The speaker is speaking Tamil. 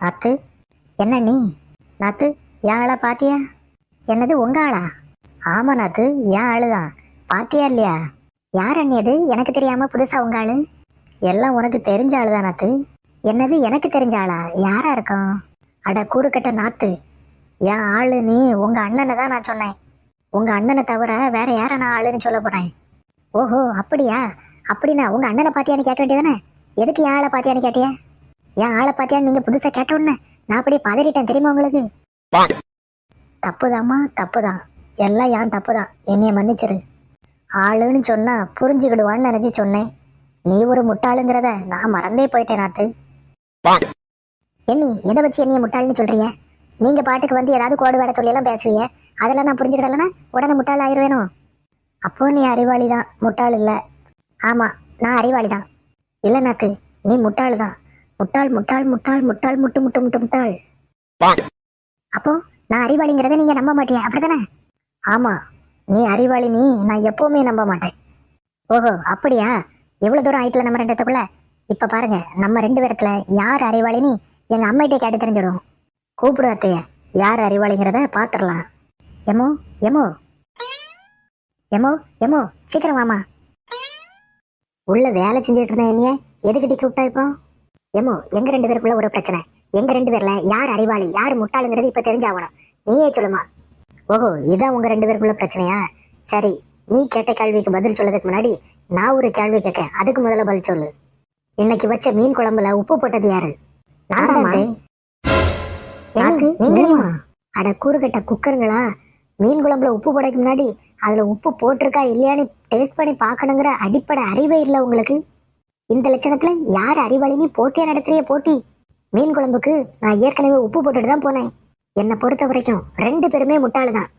நாத்து என்ன நீ? நாத்து என் ஆளா பாத்தியா? என்னது உங்க ஆளா? ஆமா நாத்து என் ஆளுதான். பாத்தியா இல்லையா? யார் அண்ணி அது? எனக்கு தெரியாம புதுசா உங்க ஆளு? எல்லாம் உனக்கு தெரிஞ்ச ஆளுதான் நாத்து? என்னது எனக்கு தெரிஞ்ச ஆளா? யாரா இருக்கும்? அட கூறுக்கட்ட நாத்து. என் ஆளு நீ உங்க அண்ணனை தான் நான் சொன்னேன். உங்க அண்ணனை தவிர வேற யார நான் ஆளுன்னு சொல்ல போறேன்? ஓஹோ அப்படியா? அப்படின்னா உங்க அண்ணனை பாத்தியான்னு கேட்க வேண்டியதானே எதுக்கு யாழை பாத்தியான்னு கேட்டியா? என் ஆளை பாத்தியான்னு நீங்க புதுசா கேட்ட உடனே? நான் அப்படியே பதறிட்டேன் தெரியுமா உங்களுக்கு? தப்புதாம்மா தப்புதான். எல்லாம் ஏன் தப்புதான். என்னைய மன்னிச்சிரு. ஆளுன்னு சொன்னா புரிஞ்சுக்கிடுவான்னு நினைச்சு சொன்னேன். நீ ஒரு முட்டாளுங்கிறத நான் மறந்தே போயிட்டேன் நாத்து. என்னி எதை வச்சு என்னைய முட்டாள்னு சொல்றீங்க? நீங்க பாட்டுக்கு வந்து ஏதாவது கோடு வேட சொல்லி எல்லாம் பேசுவீங்க? அதெல்லாம் நான் புரிஞ்சுக்கிடலன்னா உடனே முட்டாள் ஆயிருவேனோ? அப்போ நீ அறிவாளி தான் முட்டாள் இல்ல. ஆமா நான் அறிவாளி தான் இல்ல நாத்து நீ முட்டாள் தான் முட்டாள் முட்டாள் முட்டாள் முட்டாள் முட்டு முட்டு முட்டு முட்டாள். அப்போ நான் அறிவாளிங்கிறத நீங்க நம்ப மாட்டியா அப்படிதானே ஆமா. நீ அறிவாளி நீ நான் எப்பவுமே நம்ப மாட்டேன். ஓஹோ அப்படியா? எவ்வளவு தூரம் ஆயிட்டுல நம்ம ரெண்டுத்துக்குள்ள இப்ப பாருங்க நம்ம ரெண்டு பேரத்துல யார் அறிவாளின்னு எங்க அம்மைகிட்ட கேட்டு தெரிஞ்சிடும் கூப்பிடு அத்தைய. யார் அறிவாளிங்கிறத பாத்துடலாம். எமோ எமோ. எமோ எமோ சீக்கிரம் வாமா. உள்ள வேலை செஞ்சுட்டு இருந்தேன் என்னைய எதுக்கிட்டி கூப்பிட்டா இப்போ? எமோ எங்க ரெண்டு பேருக்குள்ள ஒரு பிரச்சனை? எங்க ரெண்டு பேர்ல யார் அறிவாளி யார் முட்டாளுங்கிறது இப்ப தெரிஞ்சாகணும். நீயே சொல்லுமா. ஓஹோ இதான் உங்க ரெண்டு பேருக்குள்ள பிரச்சனையா? சரி நீ கேட்ட கேள்விக்கு பதில் சொல்லதுக்கு முன்னாடி நான் ஒரு கேள்வி கேட்கேன் அதுக்கு முதல்ல பதில் சொல்லு. இன்னைக்கு வச்ச மீன் குழம்புல உப்பு போட்டது யாரு? அட கூறுகட்ட குக்கருங்களா? மீன் குழம்புல உப்பு போடக்கு முன்னாடி அதுல உப்பு போட்டிருக்கா இல்லையான்னு டேஸ்ட் பண்ணி பார்க்கணுங்கிற அடிப்படை அறிவே இல்லை உங்களுக்கு. இந்த லட்சணத்துல யார் அறிவாளின்னு போட்டியா நடத்துறிய போட்டி? மீன் குழம்புக்கு நான் ஏற்கனவே உப்பு போட்டுட்டு தான் போனேன். என்னை பொறுத்த வரைக்கும் ரெண்டு பேருமே முட்டாளு தான்